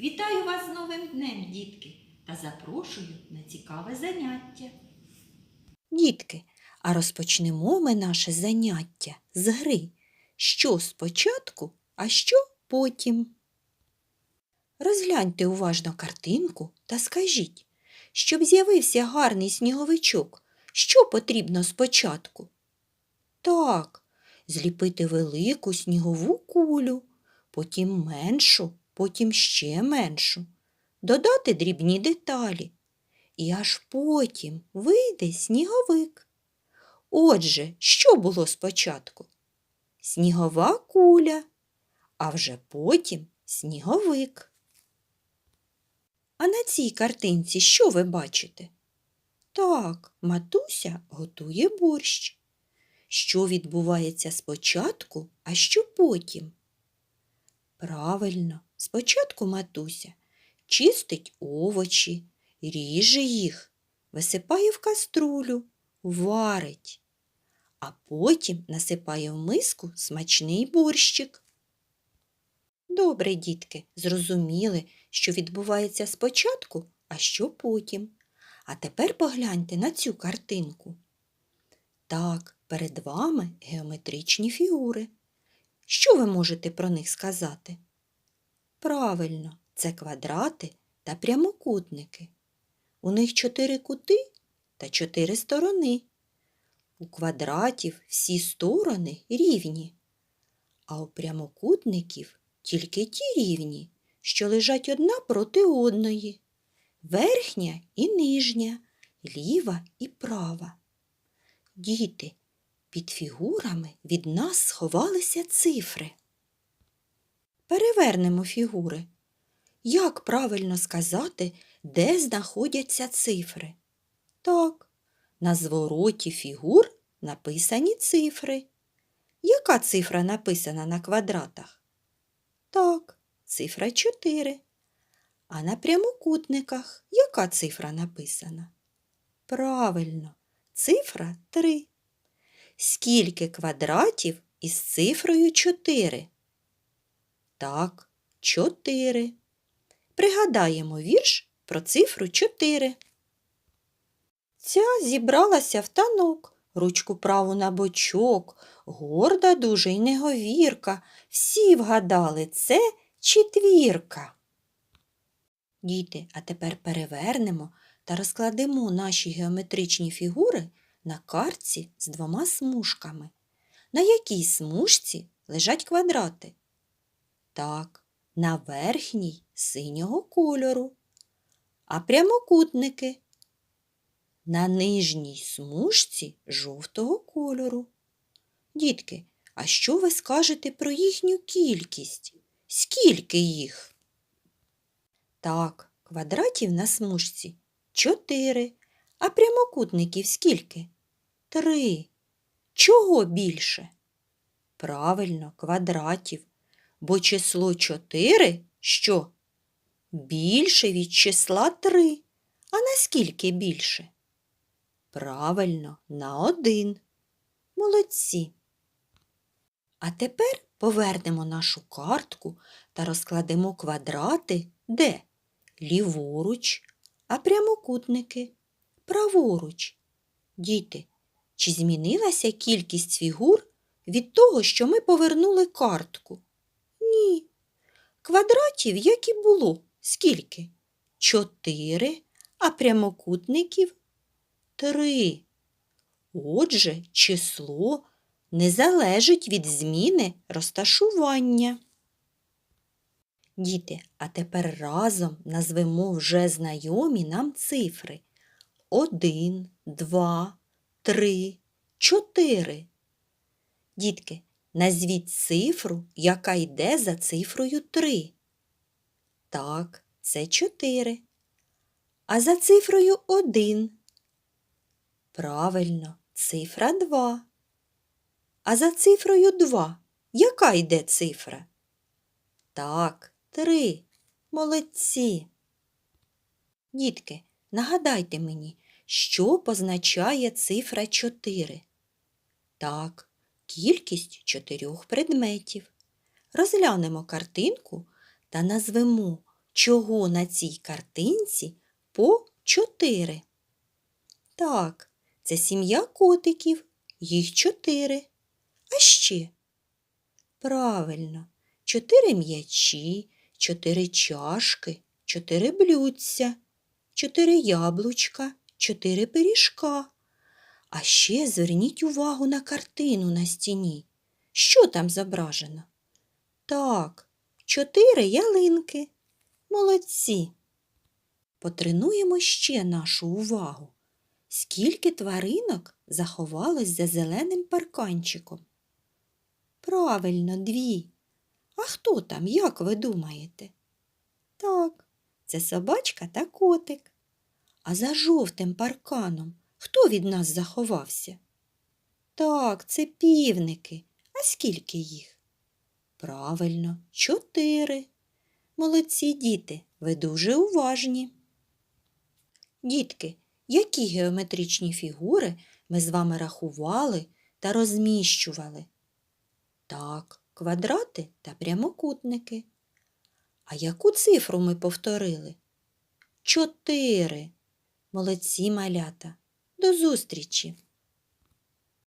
Вітаю вас з новим днем, дітки, та запрошую на цікаве заняття. Дітки, а розпочнемо ми наше заняття з гри. Що спочатку, а що потім. Розгляньте уважно картинку та скажіть, щоб з'явився гарний сніговичок, що потрібно спочатку? Так, зліпити велику снігову кулю, потім меншу, потім ще меншу, додати дрібні деталі. І аж потім вийде сніговик. Отже, що було спочатку? Снігова куля, а вже потім сніговик. А на цій картинці що ви бачите? Так, матуся готує борщ. Що відбувається спочатку, а що потім? Правильно, спочатку матуся чистить овочі, ріже їх, висипає в каструлю, варить, а потім насипає в миску смачний борщик. Добре, дітки, зрозуміли, що відбувається спочатку, а що потім. А тепер погляньте на цю картинку. Так, перед вами геометричні фігури. Що ви можете про них сказати? Правильно, це квадрати та прямокутники. У них чотири кути та чотири сторони. У квадратів всі сторони рівні, а у прямокутників тільки ті рівні, що лежать одна проти одної, верхня і нижня, ліва і права. Діти, під фігурами від нас сховалися цифри. Перевернемо фігури. Як правильно сказати, де знаходяться цифри? Так, на звороті фігур написані цифри. Яка цифра написана на квадратах? Так, цифра 4. А на прямокутниках яка цифра написана? Правильно, цифра 3. Скільки квадратів із цифрою 4? Так, 4. Пригадаємо вірш про цифру 4. Ця зібралася в танок, ручку праву на бочок, горда дуже й неговірка. Всі вгадали це четвірка. Діти, а тепер перевернемо та розкладемо наші геометричні фігури на картці з двома смужками. На якій смужці лежать квадрати? Так, на верхній синього кольору. А прямокутники на нижній смужці жовтого кольору. Дітки, а що ви скажете про їхню кількість? Скільки їх? Так, квадратів на смужці чотири, а прямокутників скільки? Три. Чого більше? Правильно, квадратів, бо число 4 що? Більше від числа 3. А наскільки більше? Правильно, на один. Молодці. А тепер повернемо нашу картку та розкладемо квадрати де? Ліворуч, а прямокутники праворуч. Діти, чи змінилася кількість фігур від того, що ми повернули картку? Ні. Квадратів, як і було, скільки? Чотири, а прямокутників три. Отже, число не залежить від зміни розташування. Діти, а тепер разом назвемо вже знайомі нам цифри. Один, два, три, чотири. Дітки, назвіть цифру, яка йде за цифрою 3. Так, це 4. А за цифрою 1. Правильно, цифра 2. А за цифрою 2 яка йде цифра? Так, 3. Молодці. Дітки, нагадайте мені, що позначає цифра 4? Так, кількість чотирьох предметів. Розглянемо картинку та назвемо чого на цій картинці по чотири? Так, це сім'я котиків, їх чотири. А ще? Правильно, чотири м'ячі, чотири чашки, чотири блюдця, чотири яблучка, чотири пиріжка. А ще зверніть увагу на картину на стіні. Що там зображено? Так, чотири ялинки. Молодці. Потренуємо ще нашу увагу. Скільки тваринок заховалось за зеленим парканчиком? Правильно, дві. А хто там, як ви думаєте? Так, це собачка та котик. А за жовтим парканом хто від нас заховався? Так, це півники. А скільки їх? Правильно, чотири. Молодці діти, ви дуже уважні. Дітки, які геометричні фігури ми з вами рахували та розміщували? Так, квадрати та прямокутники. А яку цифру ми повторили? Чотири. Молодці малята. До зустрічі!